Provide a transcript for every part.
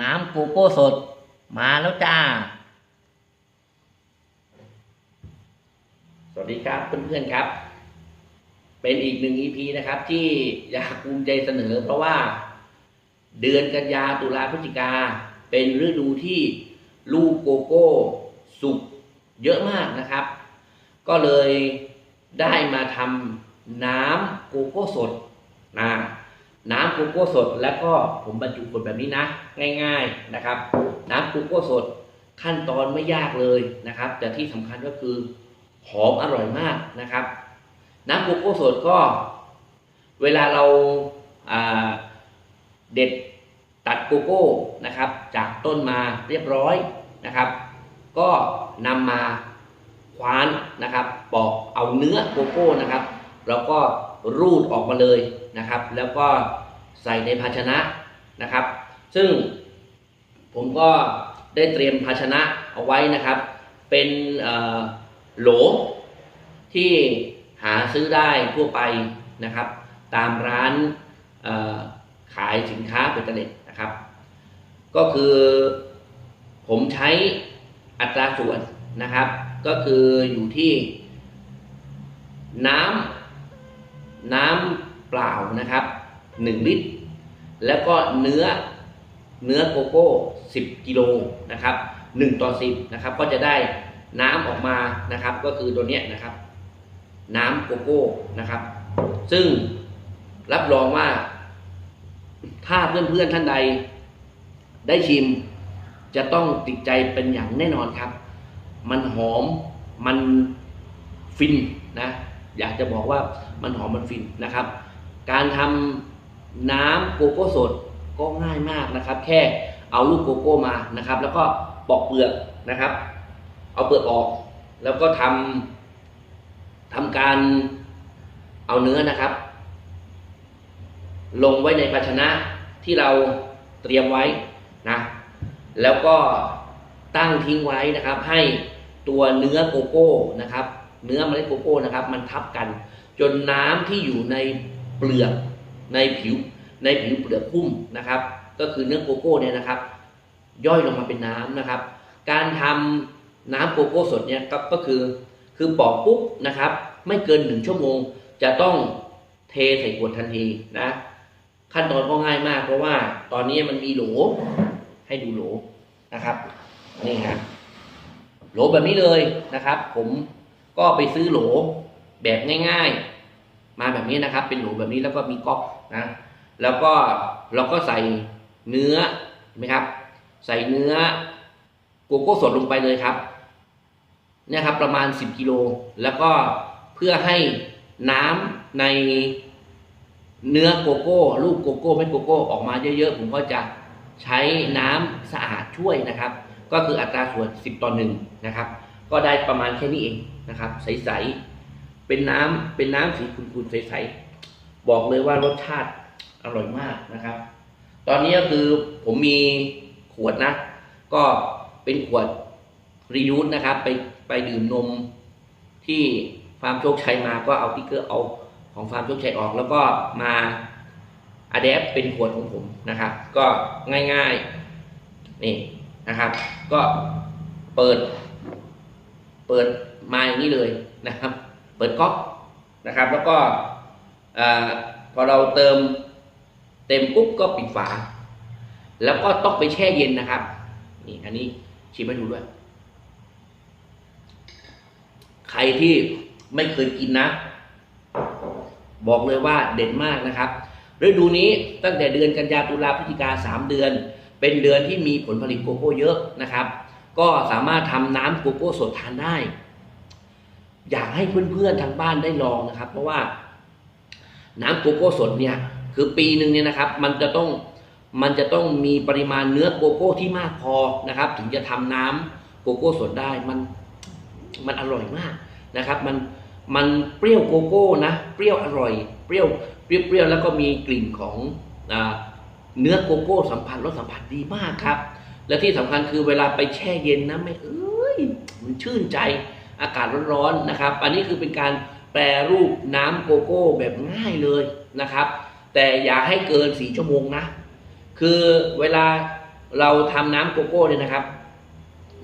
น้ำโกโก้สด มาแล้วจ้า สวัสดีครับเพื่อนๆครับ เป็นอีกหนึ่ง EP นะครับ ที่อยากภูมิใจเสนอ เพราะว่าเดือนกันยาตุลาพฤศจิกา เป็นฤดูที่ลูกโกโก้สุกเยอะมากนะครับ ก็เลยได้มาทำน้ำโกโก้สดนะ น้ำโกโก้สดแล้วก็ผมบรรจุขวดแบบนี้นะ ง่ายๆนะครับ น้ำโกโก้สดขั้นตอนไม่ยากเลยนะครับ แต่ที่สำคัญก็คือหอมอร่อยมากนะครับ น้ำโกโก้สดก็ เวลาเราาเด็ดตัดโกโก้นะครับ จากต้นมาเรียบร้อยนะครับ ก็นำมาคว้านนะครับ ปอกเอาเนื้อโกโก้นะครับ แล้วก็รูดออกมาเลย นะครับ แล้วก็ใส่ในภาชนะนะครับ ซึ่งผมก็ได้เตรียมภาชนะเอาไว้นะครับ เป็นโหลที่หาซื้อได้ทั่วไปนะครับ ตามร้านขายสินค้าเบตเตอร์เน็ตนะครับ ก็คือผมใช้อัตราส่วนนะครับ ก็คืออยู่ที่น้ำน้ำ เปล่านะครับ 1 ลิตร แล้วก็เนื้อเนื้อโกโก้ 10 กิโลนะครับ1ต่อ 10นะครับก็จะได้น้ำออกมานะครับ ก็คือตัวเนี้ยนะครับ น้ำโกโก้นะครับ ซึ่งรับรองว่า ถ้าเพื่อนๆท่านใด ได้ชิม จะต้องติดใจเป็นอย่างแน่นอนครับ มันหอมมันฟินนะ อยากจะบอกว่ามันหอมมันฟินนะครับ การทำน้ำโกโก้สดก็ง่ายมากนะครับ แค่เอาลูกโกโก้มานะครับ แล้วก็ปอกเปลือกนะครับ เอาเปลือกออก แล้วก็ทำทำการเอาเนื้อนะครับ ลงไว้ในภาชนะที่เราเตรียมไว้นะแล้วก็ตั้งทิ้งไว้นะครับ ให้ตัวเนื้อโกโก้นะครับ เนื้อเมล็ดโกโก้นะครับ มันทับกัน จนน้ำที่อยู่ใน เปลือกในผิวในผิวเปลือกหุ้มนะครับ ก็คือเนื้อโกโก้เนี่ยนะครับ ย่อยลงมาเป็นน้ำนะครับ การทำน้ำโกโก้สดเนี่ยก็ก็คือคือปอกปุ๊บนะครับ ไม่เกินหนึ่งชั่วโมง จะต้องเทใส่ขวดทันทีนะขั้นตอนก็ง่ายมาก เพราะว่าตอนนี้มันมีโหลให้ดูโหลนะครับนี่ฮะโหลแบบนี้เลยนะครับ ผมก็ไปซื้อโหลแบบง่าย ๆ มาแบบนี้นะครับ เป็นหลแบบนี้แล้วก็มีก๊อกนะแล้วก็เราก็ใส่เนื้อเห็นไหมครับ ใส่เนื้อโกโก้สดลงไปเลยครับเนี่ยครับประมาณ 10กิโลแล้วก็เพื่อให้น้ำในเนื้อโกโก้ลูกโกโก้เม็ดโกโก้ออกมาเยอะๆผมก็จะใช้น้ำสะอาดช่วยนะครับ ก็คืออัตราส่วน 10 ต่อหนึ่งนะครับ ก็ได้ประมาณแค่นี้เองนะครับ ใสๆ เป็นน้ำเป็นน้ำสีขุ่นๆใสๆบอกเลยว่ารสชาติอร่อยมากนะครับ ตอนนี้ก็คือผมมีขวดนะ ก็เป็นขวดรียูสนะครับ ไปไปดื่มนมที่ฟาร์มโชคชัยมาก็เอาติ๊กเกอร์เอาของฟาร์มโชคชัยออกแล้วก็มาอะแดปเป็นขวดของผมนะครับ ก็ง่ายๆนี่นะครับ ก็เปิด เปิดมาอย่างนี้เลยนะครับ เปิดก๊อกนะครับ แล้วก็พอเราเติมเต็มปุ๊บก็ปิดฝา แล้วก็ต้องไปแช่เย็นนะครับนี่อันนี้ชิมให้ดูด้วย ใครที่ไม่เคยกินนะ บอกเลยว่าเด็ดมากนะครับฤดูนี้ตั้งแต่เดือนกันยาตุลาพฤศจิกาสามเดือน เป็นเดือนที่มีผลผลิตโกโก้เยอะนะครับ ก็สามารถทำน้ำโกโก้สดทานได้ อยากให้เพื่อนๆทางบ้านได้ลองนะครับ เพราะว่าน้ำโกโก้สดเนี่ยคือปีหนึ่งเนี่ยนะครับ มันจะต้องมันจะต้องมีปริมาณเนื้อโกโก้ที่มากพอนะครับ ถึงจะทำน้ำโกโก้สดได้มันมันอร่อยมากนะครับ มันมันเปรี้ยวโกโก้นะ เปรี้ยวอร่อย เปรี้ยวเปรี้ยวแล้วก็มีกลิ่นของอเนื้อโกโก้สัมผัสรสสัมผัสดีมากครับ และที่สำคัญคือเวลาไปแช่เย็นนะไม่เอ้ยมันชื่นใจ อากาศร้อนๆนะครับ อันนี้คือเป็นการแปรรูปน้ำโกโก้แบบง่ายเลยนะครับ แต่อย่าให้เกินสีชั่วโมงนะ คือเวลาเราทำน้ำโกโก้เนี่ยนะครับ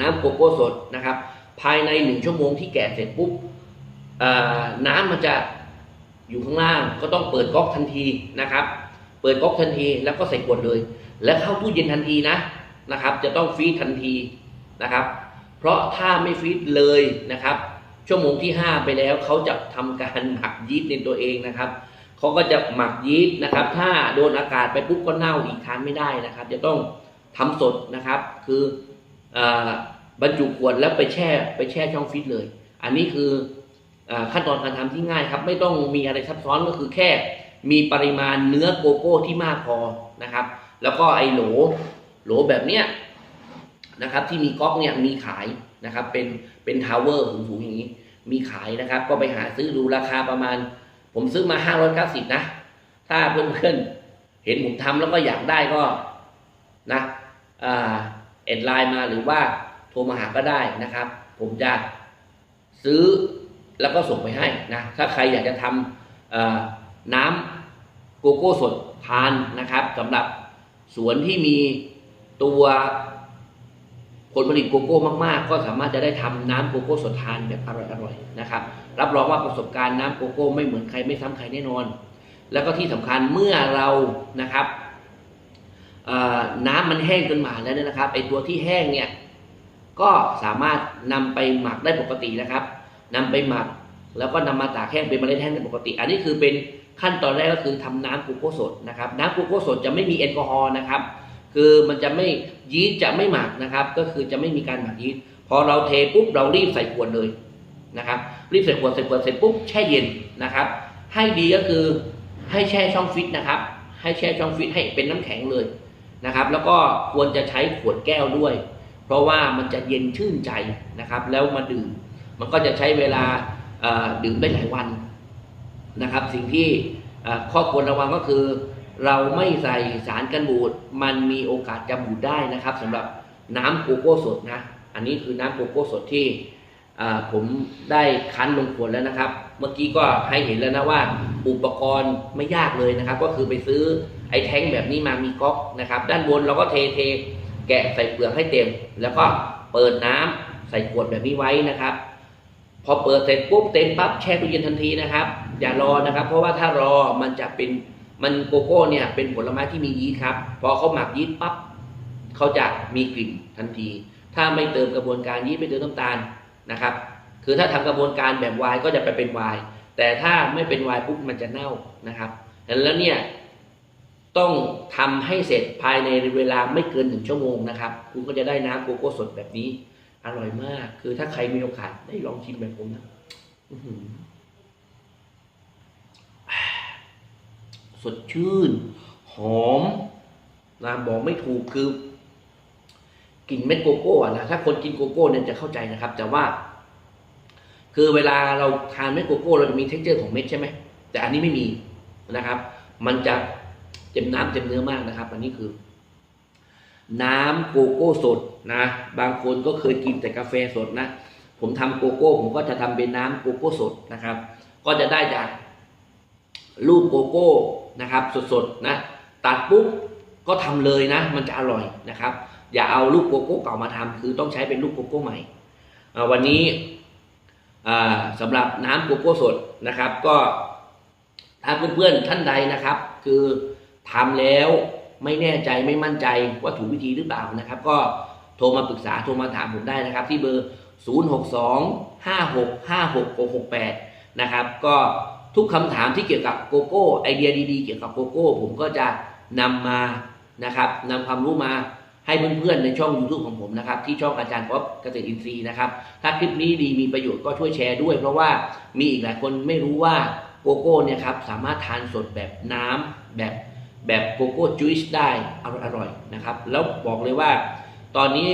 น้ำโกโก้สดนะครับ ภายในหนึ่งชั่วโมงที่แกะเสร็จปุ๊บน้ำมันจะอยู่ข้างล่างก็ต้องเปิดก๊อกทันทีนะครับ เปิดก๊อกทันทีแล้วก็ใส่ขวดเลย และเข้าตู้เย็นทันทีนะนะครับ จะต้องฟรีทันทีนะครับ เพราะถ้าไม่ฟรีซเลยนะครับ ชั่วโมงที่ 5 ไปแล้วเขาจะทำการหมักยีสต์ในตัวเองนะครับเขาก็จะหมักยีสต์นะครับ ถ้าโดนอากาศไปปุ๊บก็เน่าอีกทานไม่ได้นะครับ จะต้องทำสดนะครับ คืออบรรจุขวดแล้วไปแช่ไปแช่ช่องฟรีซเลย อันนี้คืออขั้นตอนการทำที่ง่ายครับ ไม่ต้องมีอะไรซับซ้อนก็คือแค่มีปริมาณเนื้อโกโก้ที่มากพอนะครับ แล้วก็ไอโหลโหลแบบเนี้ย นะครับที่มีก๊อกเนี่ยมีขายนะครับเป็นเป็นทาวเวอร์สูงๆอย่างนี้ มีขายนะครับ ก็ไปหาซื้อดูราคาประมาณ ผมซื้อมา 590 นะ ถ้าเพื่อนๆเห็นผมทำแล้วก็อยากได้ก็นะเอ็ดไลน์มาหรือว่าโทรมาหาก็ได้นะครับ ผมจะซื้อแล้วก็ส่งไปให้นะถ้าใครอยากจะทำน้ำโกโก้สดทานนะครับสำหรับสวนที่มีตัว ผลผลิตโกโก้มากๆ ก็สามารถจะได้ทำน้ำโกโก้สดทานแบบอร่อยๆนะครับ รับรองว่าประสบการณ์น้ำโกโก้ไม่เหมือนใครไม่ซ้ำใครแน่นอน แล้วก็ที่สำคัญเมื่อเรานะครับน้ำมันแห้งจนหมาแล้วเนี่ยนะครับไอตัวที่แห้งเนี่ยก็สามารถนำไปหมักได้ปกตินะครับนำไปหมักแล้วก็นำมาตากแห้งเป็นเมล็ดแห้งได้ปกติ อันนี้คือเป็นขั้นตอนแรกก็คือทำน้ำโกโก้สดนะครับ น้ำโกโก้สดจะไม่มีแอลกอฮอล์นะครับ คือมันจะไม่ยีสต์จะไม่หมักนะครับ ก็คือจะไม่มีการหมักยีสต์พอเราเทปุ๊บเรารีบใส่ขวดเลยนะครับ รีบใส่ขวดใส่ขวดเสร็จปุ๊บแช่เย็นนะครับ ให้ดีก็คือให้แช่ช่องฟิตนะครับ ให้แช่ช่องฟิตให้เป็นน้ำแข็งเลยนะครับ แล้วก็ควรจะใช้ขวดแก้วด้วย เพราะว่ามันจะเย็นชื่นใจนะครับ แล้วมาดื่มมันก็จะใช้เวลาดื่มได้หลายวันนะครับ สิ่งที่ข้อควรระวังก็คือ เราไม่ใส่สารกันบูดมันมีโอกาสจะบูดได้นะครับสำหรับน้ำโกโก้สดนะ อันนี้คือน้ำโกโก้สดที่ผมได้คั้นลงขวดแล้วนะครับ เมื่อกี้ก็ให้เห็นแล้วนะว่าอุปกรณ์ไม่ยากเลยนะครับ ก็คือไปซื้อไอ้แท้งแบบนี้มามีก๊อกนะครับ ด้านบนเราก็เทเทแกะใส่เปลือกให้เต็ม แล้วก็เปิดน้ำใส่ขวดแบบนี้ไว้นะครับ พอเปิดเสร็จปุ๊บเต็มปั๊บแช่ตู้เย็นทันทีนะครับ อย่ารอนะครับ เพราะว่าถ้ารอมันจะเป็น มันโกโก้เนี่ยเป็นผลไม้ที่มียีสต์ครับ พอเขาหมักยีสต์ปั๊บเขาจะมีกลิ่นทันที ถ้าไม่เติมกระบวนการยีสต์ไม่เติมน้ำตาลนะครับ คือถ้าทำกระบวนการแบบไวน์ก็จะไปเป็นไวน์แต่ถ้าไม่เป็นไวน์ปุ๊บมันจะเน่านะครับแล้วเนี่ยต้องทำให้เสร็จภายในเวลาไม่เกินหนึ่งชั่วโมงนะครับ คุณก็จะได้น้ำโกโก้สดแบบนี้ อร่อยมาก คือถ้าใครมีโอกาสได้ลองชิมแบบผมนะอื้อหือ สดชื่น หอมนะบอกไม่ถูกคือกลิ่นเม็ดโกโก้อะนะถ้าคนกินโกโก้เนี่ยจะเข้าใจนะครับ แต่ว่า คือเวลาเราทานเม็ดโกโก้เราจะมีเท็กเจอร์ของเม็ดใช่ไหมแต่อันนี้ไม่มีนะครับ มันจะเต็มน้ำเต็มเนื้อมากนะครับ อันนี้คือ น้ำโกโก้สดนะ บางคนก็เคยกินแต่กาแฟสดนะ ผมทำโกโก้ ผมก็จะทำเป็นน้ำโกโก้สดนะครับ ก็จะได้จากลูกโกโก้ นะครับสดๆนะตัดปุ๊บก็ทำเลยนะ มันจะอร่อยนะครับ อย่าเอาลูกโกโก้เก่ามาทำคือต้องใช้เป็นลูกโกโก้ใหม่ วันนี้อ่าสำหรับน้ำโกโก้สดนะครับ ก็ถ้าเพื่อนๆท่านใดนะครับ คือทำแล้วไม่แน่ใจไม่มั่นใจว่าถูกวิธีหรือเปล่านะครับ ก็โทรมาปรึกษาโทรมาถามผมได้นะครับ ที่เบอร์ 0 6 2 5 6 5 6 6 6 8 นะครับ ก็ ทุกคำถามที่เกี่ยวกับโกโก้ไอเดียดีๆ เกี่ยวกับโกโก้ ผมก็จะนำมานะครับนำความรู้มาให้เพื่อนๆในช่อง YouTube ของผมนะครับ ที่ช่องอาจารย์ป๊อปเกษตรอินทรีย์นะครับ ถ้าคลิปนี้ดีมีประโยชน์ก็ช่วยแชร์ด้วย เพราะว่ามีอีกหลายคนไม่รู้ว่าโกโก้เนี่ยครับสามารถทานสดแบบน้ำแบบแบบโกโก้จูสได้อร่อยๆนะครับ แล้วบอกเลยว่า ตอนนี้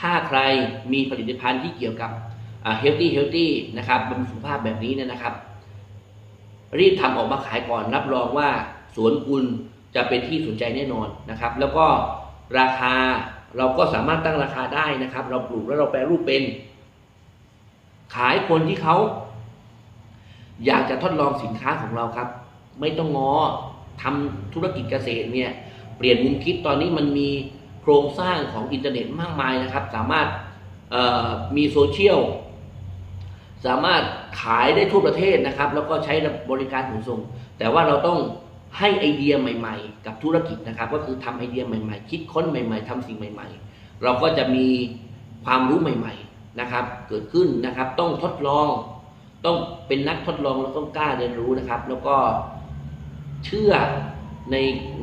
ถ้าใครมีผลิตภัณฑ์ที่เกี่ยวกับเฮลตี้เฮลตี้นะครับบำรุงสุขภาพแบบนี้เนี่ยนะครับ รีบทำออกมาขายก่อนรับรองว่าสวนคุณจะเป็นที่สนใจแน่นอนนะครับ แล้วก็ราคาเราก็สามารถตั้งราคาได้นะครับ เราปลูกแล้วเราแปรรูปเป็น ขายคนที่เขาอยากจะทดลองสินค้าของเราครับ ไม่ต้องงอทำธุรกิจเกษตรเนี่ยเปลี่ยนมุมคิดตอนนี้มันมีโครงสร้างของอินเทอร์เน็ตมากมายนะครับ สามารถมีโซเชียล สามารถขายได้ทั่วประเทศนะครับ แล้วก็ใช้บริการขนส่ง แต่ว่าเราต้องให้ไอเดียใหม่ ๆ กับธุรกิจนะครับ ก็คือทำไอเดียใหม่ ๆ คิดค้นใหม่ ๆทำสิ่งใหม่ ๆ เราก็จะมีความรู้ใหม่ ๆนะครับ เกิดขึ้นนะครับ ต้องทดลอง ต้องเป็นนักทดลองแล้วต้องกล้าเรียนรู้นะครับ แล้วก็เชื่อใน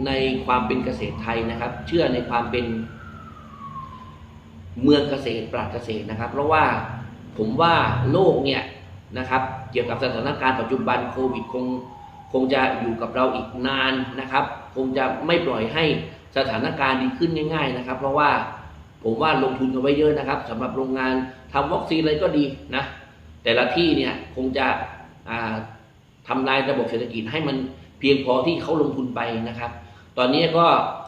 ในความเป็นเกษตรไทยนะครับ เชื่อในความเป็นเมืองเกษตรปราดเกษตรนะครับ เพราะว่า ผมว่าโลกเนี่ยนะครับเกี่ยวกับสถานการณ์ปัจจุบันโควิดคงคงจะอยู่กับเราอีกนานนะครับ คงจะไม่ปล่อยให้สถานการณ์ดีขึ้นง่าย ๆนะครับ เพราะว่าผมว่าลงทุนกันไว้เยอะนะครับสำหรับโรงงานทำวัคซีนอะไรก็ดีนะแต่ละที่เนี่ยคงจะอ่าทำลายระบบเศรษฐกิจให้มันเพียงพอที่เขาลงทุนไปนะครับ ตอนนี้ก็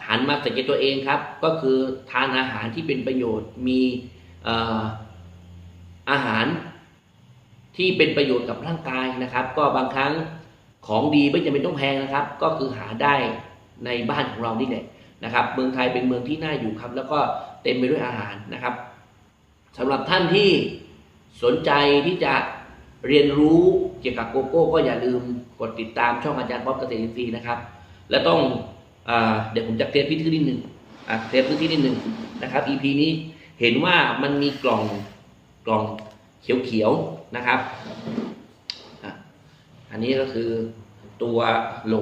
หันมาสังเกตตัวเองครับ ก็คือทานอาหารที่เป็นประโยชน์มี ที่เป็นประโยชน์กับร่างกายนะครับ ก็บางครั้งของดีไม่จำเป็นต้องแพงนะครับ ก็คือหาได้ในบ้านของเรานี่แหละนะครับ เมืองไทยเป็นเมืองที่น่าอยู่ครับ แล้วก็เต็มไปด้วยอาหารนะครับสำหรับท่านที่สนใจที่จะเรียนรู้เกี่ยวกับโกโก้ ก็อย่าลืมกดติดตามช่องอาจารย์ป๊อปเกษตรอินทรีย์นะครับ และต้องอเดี๋ยวผมจะเทสพื้นที่นิดหนึงอะเทสพื้นที่นิดหนึ่งนะครับ EP นี้เห็นว่ามันมีกล่องกล่อง เขียวๆนะครับ อันนี้ก็คือตัวโหล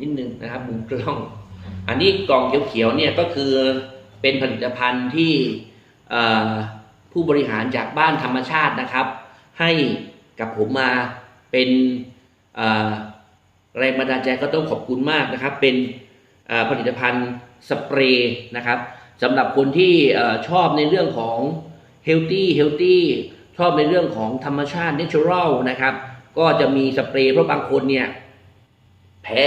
นิดนึงนะครับมุมกล้อง อันนี้กล่องเขียวๆเนี่ยก็คือเป็นผลิตภัณฑ์ที่ผู้บริหารจากบ้านธรรมชาตินะครับ ให้กับผมมาเป็นแรงบันดาลใจก็ต้องขอบคุณมากนะครับ เป็นผลิตภัณฑ์สเปรย์นะครับสำหรับคนที่ชอบในเรื่องของ healthy healthy ชอบในเรื่องของธรรมชาติ natural นะครับ ก็จะมีสเปรย์เพราะบางคนเนี่ยแพ้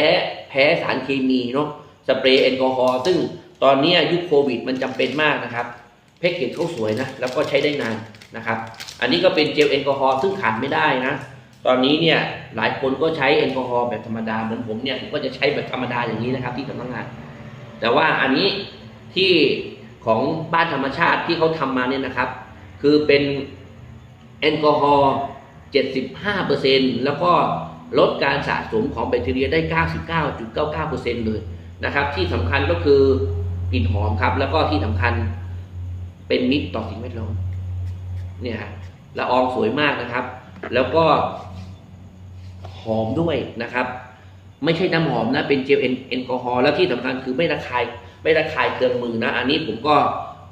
แพ้สารเคมีเนาะสเปรย์แอลกอฮอล์ซึ่งตอนนี้ยุคโควิดมันจำเป็นมากนะครับแพ็กเกจเขาสวยนะแล้วก็ใช้ได้นานนะครับ อันนี้ก็เป็นเจลแอลกอฮอล์ซึ่งขาดไม่ได้นะตอนนี้เนี่ยหลายคนก็ใช้แอลกอฮอล์แบบธรรมดาเหมือนผมเนี่ยผมก็จะใช้แบบธรรมดาอย่างนี้นะครับ ที่สำนักงาน แต่ว่าอันนี้ที่ของบ้านธรรมชาติที่เขาทำมาเนี่ยนะครับ คือเป็นแอลกอฮอล์75%แล้วก็ลดการสะสมของแบคทีเรียได้ 99.99%เลยนะครับ ที่สำคัญก็คือกลิ่นหอมครับ แล้วก็ที่สำคัญเป็นมิตรต่อสิ่งแวดล้อมเนี่ยฮะละอองสวยมากนะครับ แล้วก็หอมด้วยนะครับ ไม่ใช่น้ำหอมนะ เป็นเจลแอลแอลกอฮอล์แล้วที่สำคัญคือไม่ระคายไม่ระคายเคืองมือนะ อันนี้ผมก็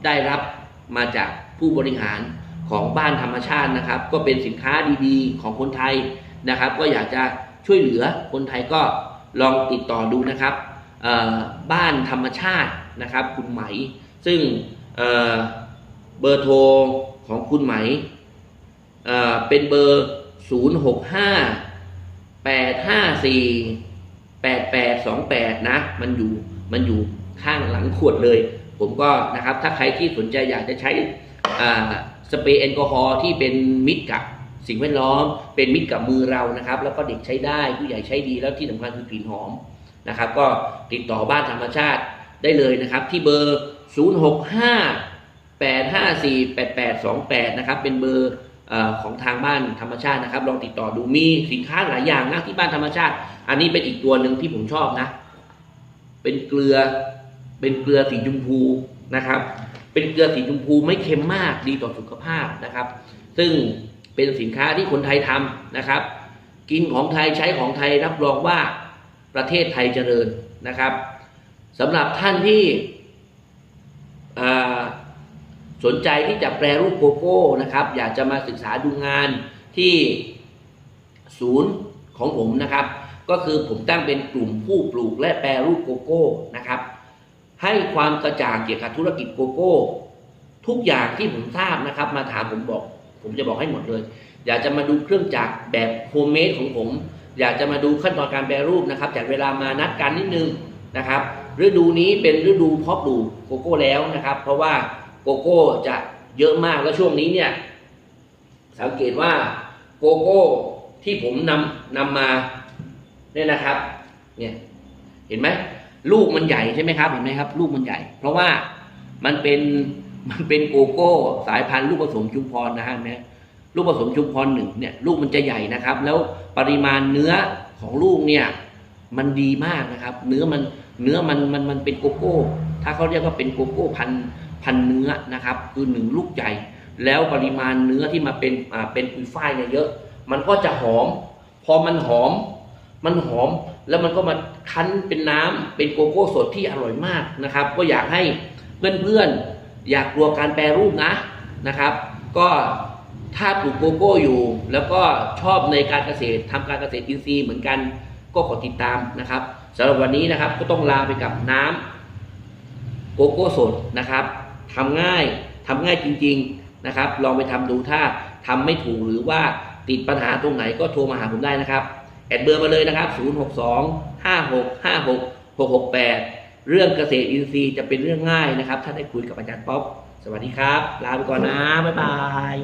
ได้รับมาจาก ผู้บริหารของบ้านธรรมชาตินะครับ ก็เป็นสินค้าดีๆ ของคนไทยนะครับ ก็อยากจะช่วยเหลือคนไทยก็ลองติดต่อดูนะครับบ้านธรรมชาตินะครับคุณไหม ซึ่งเเบอร์โทรของคุณไหมเเป็นเบอร์ 0 6 5 8 5 4 8 8 2 8 นะ มันอยู่มันอยู่ข้างหลังขวดเลย ผมก็นะครับถ้าใครที่สนใจอยากจะใช้ สเปรย์แอลกอฮอล์ที่เป็นมิตรกับสิ่งแวดล้อม เป็นมิตรกับมือเรานะครับ แล้วก็เด็กใช้ได้ผู้ใหญ่ใช้ดีแล้วที่สำคัญคือกลิ่นหอมนะครับ ก็ติดต่อบ้านธรรมชาติได้เลยนะครับ ที่เบอร์ 0 6 5 8 5 4 8 8 2 8 นะครับ เป็นเบอร์ของทางบ้านธรรมชาตินะครับ ลองติดต่อดูมีสินค้าหลายอย่างนะที่บ้านธรรมชาติ อันนี้เป็นอีกตัวหนึ่งที่ผมชอบนะ เป็นเกลือเป็นเกลือสีชมพูนะครับ เป็นเกลือสีชมพูไม่เค็มมากดีต่อสุขภาพนะครับ ซึ่งเป็นสินค้าที่คนไทยทำนะครับ กินของไทยใช้ของไทยรับรองว่าประเทศไทยเจริญนะครับสำหรับท่านที่สนใจที่จะแปรรูปโกโก้นะครับ อยากจะมาศึกษาดูงานที่ศูนย์ของผมนะครับ ก็คือผมตั้งเป็นกลุ่มผู้ปลูกและแปรรูปโกโก้นะครับ ให้ความกระจ่างเกี่ยวกับธุรกิจโกโก้ ทุกอย่างที่ผมทราบนะครับ มาถามผมบอก ผมจะบอกให้หมดเลย อยากจะมาดูเครื่องจักรแบบโฮมเมดของผม อยากจะมาดูขั้นตอนการแปรรูปนะครับจากเวลามานัดกันนิดนึงนะครับฤดูนี้เป็นฤดูเพาะปลูกโกโก้แล้วนะครับ เพราะว่าโกโก้จะเยอะมากแล้วช่วงนี้เนี่ย สังเกตว่าโกโก้ที่ผมนำนำมาเนี่ยนะครับ เนี่ยเห็นไหม ลูกมันใหญ่ใช่ไหมครับเห็นไหมครับ ลูกมันใหญ่ เพราะว่ามันเป็นมันเป็นโกโก้สายพันธุ์ลูกผสมชุมพรนะฮะเนไหมลูกผสมชุมพรหนึ่งเนี่ยลูกมันจะใหญ่นะครับ แล้วปริมาณเนื้อของลูกเนี่ยมันดีมากนะครับ เนื้อมันเนื้อมันมันมันเป็นโกโก้ ถ้าเขาเรียกว่าเป็นโกโก้พันพันเนื้อนะครับ คือหนึ่งลูกใหญ่ แล้วปริมาณเนื้อที่มาเป็นอ่าเป็นปุยฝ้ายเนี่ยเยอะ มันก็จะหอม พอมันหอม มันหอม แล้วมันก็มาคั้นเป็นน้ำเป็นโกโก้สดที่อร่อยมากนะครับ ก็อยากให้เพื่อนๆอยากกลัวการแปรรูปนะนะครับ ก็ถ้าปลูกโกโก้อยู่ แล้วก็ชอบในการเกษตรทำการเกษตรอินทรีย์เหมือนกันก็กดติดตามนะครับสำหรับวันนี้นะครับก็ต้องลาไปกับน้ำโกโก้สดนะครับทำง่ายทำง่ายจริง ๆนะครับ ลองไปทำดูถ้าทำไม่ถูกหรือว่าติดปัญหาตรงไหนก็โทรมาหาผมได้นะครับ แอดเบอร์มาเลยนะครับ 062 56 56 668 เรื่องเกษตรอินทรีย์จะเป็นเรื่องง่ายนะครับ ถ้าได้คุยกับอาจารย์ป๊อป สวัสดีครับ ลาไปก่อนนะ บ๊ายบาย